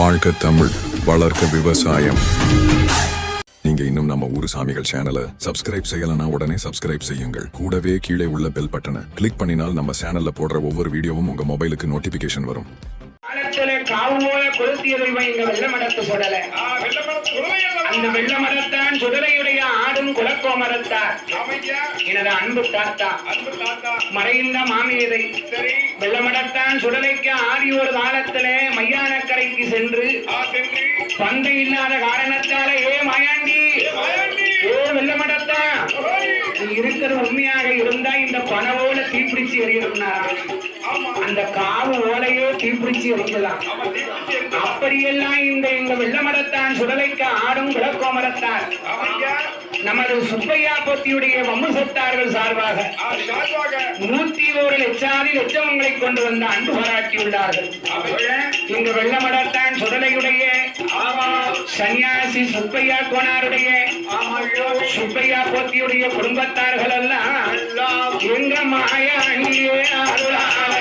வாழ்க தமிழ் வளர்க்க விவசாயம். நீங்க இன்னும் நம்ம ஊரு சாமிகள் சேனலை சப்ஸ்கிரைப் செய்யலனா உடனே சப்ஸ்கிரைப் செய்யுங்கள். கூடவே கீழே உள்ள பெல் பட்டனை கிளிக் பண்ணினால் நம்ம சேனல்ல போடுற ஒவ்வொரு வீடியோவும் உங்க மொபைலுக்கு நோட்டிபிகேஷன் வரும். அந்த வெள்ள மரத்தான் சுடலையுடைய ஆடும் குலக்கோ மரத்தார் எனது அன்பு தாத்தா. மறைந்த மாமியதை. வெள்ள மரத்தான் சுடலைக்கு ஆடி ஒரு காலத்திலே மையானக்கரைக்கு சென்று பந்தை இல்லாத காரணத்தால ஏ மாயாண்டி ஏ வெள்ள மடத்தான் நீ இருக்கிறது உண்மையாக இருந்தா இந்த பணவோல தீப்பிடிச்சு எறியணும்னாராம் அந்த காவு ஓலையோ தீப்பிடிச்சு எரிக்கலாம் அப்படியெல்லாம் இந்த எங்க வெள்ள மரத்தான் சுடலைக்கு ஆடும் விளக்கோ மரத்தான் நமது சுப்பையா போத்தியுடைய வம்சத்தார்கள் சார்பாக நூத்தி ஒரு லட்சாதி லட்சமங்களை கொண்டு வந்த அன்பு பாராட்டியுள்ளார்கள் இங்க வெள்ளமடத்தான் சுடலையுடைய சன்னியாசி சுப்பையா கோனாருடைய சுப்பையா போத்தியுடைய குடும்பத்தார்கள் எல்லாம். எங்க மாயா அருளாள